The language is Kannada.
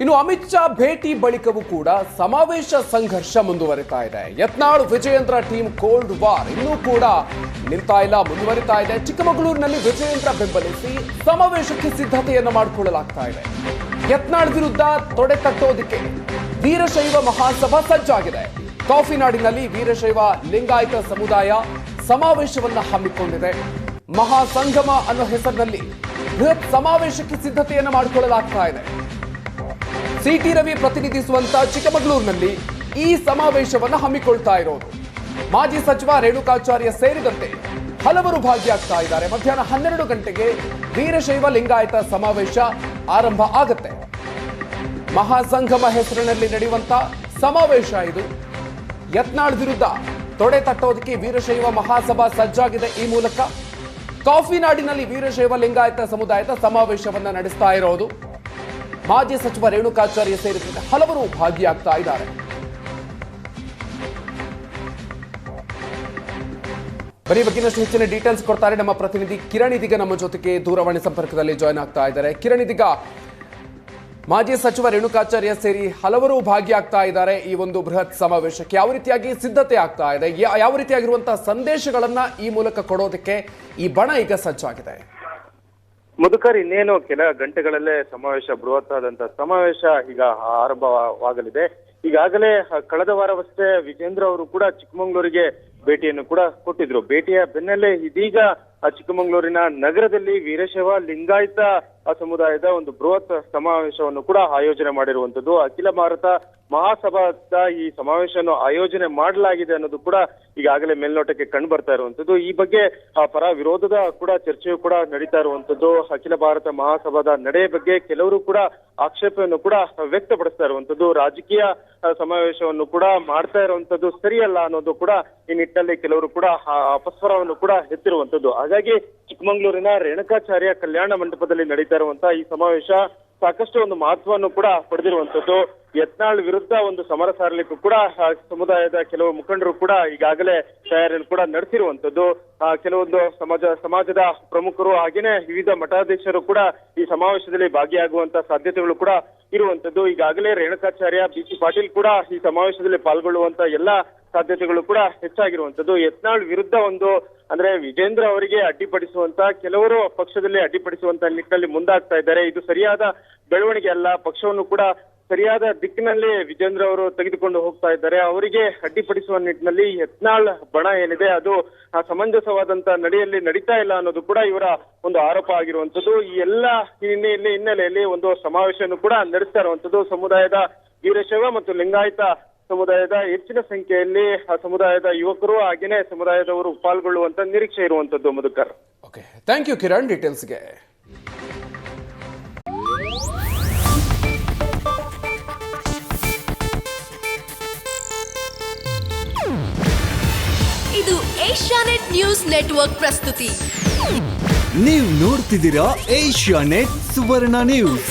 ಇನ್ನು ಅಮಿತ್ ಶಾ ಭೇಟಿ ಬಳಿಕವೂ ಕೂಡ ಸಮಾವೇಶ ಸಂಘರ್ಷ ಮುಂದುವರಿತಾ ಇದೆ. Yatnal, Vijayendra team cold war ಇನ್ನೂ ಕೂಡ ನಿಲ್ತಾ ಇಲ್ಲ, ಮುಂದುವರಿತಾ ಇದೆ. ಚಿಕ್ಕಮಗಳೂರಿನಲ್ಲಿ ವಿಜಯೇಂದ್ರ ಬೆಂಬಲಿಸಿ ಸಮಾವೇಶಕ್ಕೆ ಸಿದ್ಧತೆಯನ್ನು ಮಾಡಿಕೊಳ್ಳಲಾಗ್ತಾ ಇದೆ. ಯತ್ನಾಳ್ ವಿರುದ್ಧ ತೊಡೆ ತಟ್ಟೋದಿಕ್ಕೆ ವೀರಶೈವ ಮಹಾಸಭಾ ಸಜ್ಜಾಗಿದೆ. ಕಾಫಿನಾಡಿನಲ್ಲಿ ವೀರಶೈವ ಲಿಂಗಾಯತ ಸಮುದಾಯ ಸಮಾವೇಶವನ್ನು ಹಮ್ಮಿಕೊಂಡಿದೆ. ಮಹಾಸಂಗಮ ಅನ್ನೋ ಹೆಸರಿನಲ್ಲಿ ಬೃಹತ್ ಸಮಾವೇಶಕ್ಕೆ ಸಿದ್ಧತೆಯನ್ನು ಮಾಡಿಕೊಳ್ಳಲಾಗ್ತಾ ಇದೆ. ಸಿಟಿ ರವಿ ಪ್ರತಿನಿಧಿಸುವಂತ ಚಿಕ್ಕಮಗಳೂರಿನಲ್ಲಿ ಈ ಸಮಾವೇಶವನ್ನು ಹಮ್ಮಿಕೊಳ್ತಾ ಇರೋದು. ಮಾಜಿ ಸಚಿವ ರೇಣುಕಾಚಾರ್ಯ ಸೇರಿದಂತೆ ಹಲವರು ಭಾಗಿಯಾಗ್ತಾ ಇದ್ದಾರೆ. ಮಧ್ಯಾಹ್ನ ಹನ್ನೆರಡು ಗಂಟೆಗೆ ವೀರಶೈವ ಲಿಂಗಾಯತ ಸಮಾವೇಶ ಆರಂಭ ಆಗುತ್ತೆ. ಮಹಾಸಂಗಮ ಹೆಸರಿನಲ್ಲಿ ನಡೆಯುವಂತ ಸಮಾವೇಶ ಇದು. ಯತ್ನಾಳ್ ವಿರುದ್ಧ ತೊಡೆ ತಟ್ಟೋದಕ್ಕೆ ವೀರಶೈವ ಮಹಾಸಭಾ ಸಜ್ಜಾಗಿದೆ ಈ ಮೂಲಕ. ಕಾಫಿನಾಡಿನಲ್ಲಿ ವೀರಶೈವ ಲಿಂಗಾಯತ ಸಮುದಾಯದ ಸಮಾವೇಶವನ್ನು ನಡೆಸ್ತಾ ಇರೋದು. ಮಾಜಿ ಸಚಿವ ರೇಣುಕಾಚಾರ್ಯ ಸೇರಿದಂತೆ ಹಲವರು ಭಾಗಿಯಾಗ್ತಾ ಇದ್ದಾರೆ. ಬರೀ ಬಗ್ಗಿನಷ್ಟು ಹೆಚ್ಚಿನ ಡೀಟೇಲ್ಸ್ ಕೊಡ್ತಾರೆ ನಮ್ಮ ಪ್ರತಿನಿಧಿ ಕಿರಣ್ ಇದೀಗ ನಮ್ಮ ಜೊತೆಗೆ ದೂರವಾಣಿ ಸಂಪರ್ಕದಲ್ಲಿ ಜಾಯ್ನ್ ಆಗ್ತಾ ಇದ್ದಾರೆ. ಕಿರಣ್ ಇದೀಗ, ಮಾಜಿ ಸಚಿವ ರೇಣುಕಾಚಾರ್ಯ ಸೇರಿ ಹಲವರು ಭಾಗಿಯಾಗ್ತಾ ಇದ್ದಾರೆ ಈ ಒಂದು ಬೃಹತ್ ಸಮಾವೇಶಕ್ಕೆ. ಯಾವ ರೀತಿಯಾಗಿ ಸಿದ್ಧತೆ ಆಗ್ತಾ ಇದೆ? ಯಾವ ರೀತಿಯಾಗಿರುವಂತಹ ಸಂದೇಶಗಳನ್ನ ಈ ಮೂಲಕ ಕೊಡೋದಕ್ಕೆ ಈ ಬಣ ಈಗ ಸಜ್ಜಾಗಿದೆ? ಮಧುಕರ್ ಇನ್ನೇನು ಕೆಲ ಗಂಟೆಗಳಲ್ಲೇ ಸಮಾವೇಶ ಬೃಹತ್ ಬೃಹತ್ತಾದಂತ ಸಮಾವೇಶ ಈಗ ಆರಂಭವಾಗಲಿದೆ. ಈಗಾಗಲೇ ಕಳೆದ ವಾರವಷ್ಟೇ ವಿಜೇಂದ್ರ ಅವರು ಕೂಡ ಚಿಕ್ಕಮಂಗ್ಳೂರಿಗೆ ಭೇಟಿಯನ್ನು ಕೂಡ ಕೊಟ್ಟಿದ್ರು. ಭೇಟಿಯ ಬೆನ್ನಲ್ಲೇ ಇದೀಗ ಚಿಕ್ಕಮಗಳೂರಿನ ನಗರದಲ್ಲಿ ವೀರಶೈವ ಲಿಂಗಾಯತ ಸಮುದಾಯದ ಒಂದು ಬೃಹತ್ ಸಮಾವೇಶವನ್ನು ಕೂಡ ಆಯೋಜನೆ ಮಾಡಿರುವಂತದ್ದು ಅಖಿಲ ಭಾರತ ಮಹಾಸಭಾದ ಈ ಸಮಾವೇಶವನ್ನು ಆಯೋಜನೆ ಮಾಡಲಾಗಿದೆ ಅನ್ನೋದು ಕೂಡ ಈಗಾಗಲೇ ಮೇಲ್ನೋಟಕ್ಕೆ ಕಂಡು ಬರ್ತಾ ಇರುವಂತದ್ದು ಈ ಬಗ್ಗೆ ಪರ ವಿರೋಧದ ಕೂಡ ಚರ್ಚೆಯು ಕೂಡ ನಡೀತಾ ಇರುವಂತದ್ದು ಅಖಿಲ ಭಾರತ ಮಹಾಸಭಾದ ನಡೆ ಬಗ್ಗೆ ಕೆಲವರು ಕೂಡ ಆಕ್ಷೇಪವನ್ನು ಕೂಡ ವ್ಯಕ್ತಪಡಿಸ್ತಾ ಇರುವಂತದ್ದು ರಾಜಕೀಯ ಸಮಾವೇಶವನ್ನು ಕೂಡ ಮಾಡ್ತಾ ಇರುವಂತದ್ದು ಸರಿಯಲ್ಲ ಅನ್ನೋದು ಕೂಡ ಈ ನಿಟ್ಟಿನಲ್ಲಿ ಕೆಲವರು ಕೂಡ ಅಪಸ್ವರವನ್ನು ಕೂಡ ಎತ್ತಿರುವಂತದ್ದು ಹಾಗಾಗಿ ಚಿಕ್ಕಮಗಳೂರಿನ ರೇಣುಕಾಚಾರ್ಯ ಕಲ್ಯಾಣ ಮಂಟಪದಲ್ಲಿ ನಡೀತಾ ಇರುವಂತಹ ಈ ಸಮಾವೇಶ ಸಾಕಷ್ಟು ಒಂದು ಮಹತ್ವವನ್ನು ಕೂಡ ಪಡೆದಿರುವಂತದ್ದು. ಯತ್ನಾಳ್ ವಿರುದ್ಧ ಒಂದು ಸಮರ ಸಾರಲಿಕ್ಕೂ ಕೂಡ ಸಮುದಾಯದ ಕೆಲವು ಮುಖಂಡರು ಕೂಡ ಈಗಾಗಲೇ ತಯಾರಿಯನ್ನು ಕೂಡ ನಡೆಸಿರುವಂತದ್ದು. ಆ, ಕೆಲವೊಂದು ಸಮಾಜ ಸಮಾಜದ ಪ್ರಮುಖರು ಹಾಗೇನೆ ವಿವಿಧ ಮಠಾಧೀಶರು ಕೂಡ ಈ ಸಮಾವೇಶದಲ್ಲಿ ಭಾಗಿಯಾಗುವಂತ ಸಾಧ್ಯತೆಗಳು ಕೂಡ ಇರುವಂತದ್ದು. ಈಗಾಗಲೇ ರೇಣುಕಾಚಾರ್ಯ ಬಿ ಸಿ ಪಾಟೀಲ್ ಕೂಡ ಈ ಸಮಾವೇಶದಲ್ಲಿ ಪಾಲ್ಗೊಳ್ಳುವಂತ ಎಲ್ಲಾ ಸಾಧ್ಯತೆಗಳು ಕೂಡ ಹೆಚ್ಚಾಗಿರುವಂತದ್ದು ಯತ್ನಾಳ್ ವಿರುದ್ಧ ಒಂದು, ಅಂದ್ರೆ ವಿಜೇಂದ್ರ ಅವರಿಗೆ ಅಡ್ಡಿಪಡಿಸುವಂತ, ಕೆಲವರು ಪಕ್ಷದಲ್ಲಿ ಅಡ್ಡಿಪಡಿಸುವಂತ ನಿಟ್ಟಿನಲ್ಲಿ ಮುಂದಾಗ್ತಾ ಇದ್ದಾರೆ. ಇದು ಸರಿಯಾದ ಬೆಳವಣಿಗೆ ಅಲ್ಲ. ಪಕ್ಷವನ್ನು ಕೂಡ ಸರಿಯಾದ ದಿಕ್ಕಿನಲ್ಲಿ ವಿಜೇಂದ್ರ ಅವರು ತೆಗೆದುಕೊಂಡು ಹೋಗ್ತಾ ಇದ್ದಾರೆ. ಅವರಿಗೆ ಅಡ್ಡಿಪಡಿಸುವ ನಿಟ್ಟಿನಲ್ಲಿ ಯತ್ನಾಳ್ ಬಣ ಏನಿದೆ, ಅದು ಆ ಸಮಂಜಸವಾದಂತ ನಡೆಯಲ್ಲಿ ನಡೀತಾ ಇಲ್ಲ ಅನ್ನೋದು ಕೂಡ ಇವರ ಒಂದು ಆರೋಪ ಆಗಿರುವಂತದ್ದು ಈ ಎಲ್ಲ ಹಿನ್ನೆಲೆ ಹಿನ್ನೆಲೆಯಲ್ಲಿ ಒಂದು ಸಮಾವೇಶವನ್ನು ಕೂಡ ನಡೆಸ್ತಾ ಇರುವಂತದ್ದು ಸಮುದಾಯದ ವೀರಶೈವ ಮತ್ತು ಲಿಂಗಾಯತ ಸಮುದಾಯದ ಹೆಚ್ಚಿನ ಸಂಖ್ಯೆಯಲ್ಲಿ ಆ ಸಮುದಾಯದ ಯುವಕರು ಹಾಗೇನೆ ಸಮುದಾಯದವರು ಪಾಲ್ಗೊಳ್ಳುವಂತ ನಿರೀಕ್ಷೆ ಇರುವಂತದ್ದು Madhukar. Okay thank you Kiran ಡೀಟೇಲ್ಸ್ಗೆ ಇದು ಏಷ್ಯಾನೆಟ್ ನ್ಯೂಸ್ ನೆಟ್ವರ್ಕ್ ಪ್ರಸ್ತುತಿ. ನೀವು ನೋಡ್ತಿದ್ದೀರಾ ಏಷ್ಯಾ ನೆಟ್ ಸುವರ್ಣ ನ್ಯೂಸ್.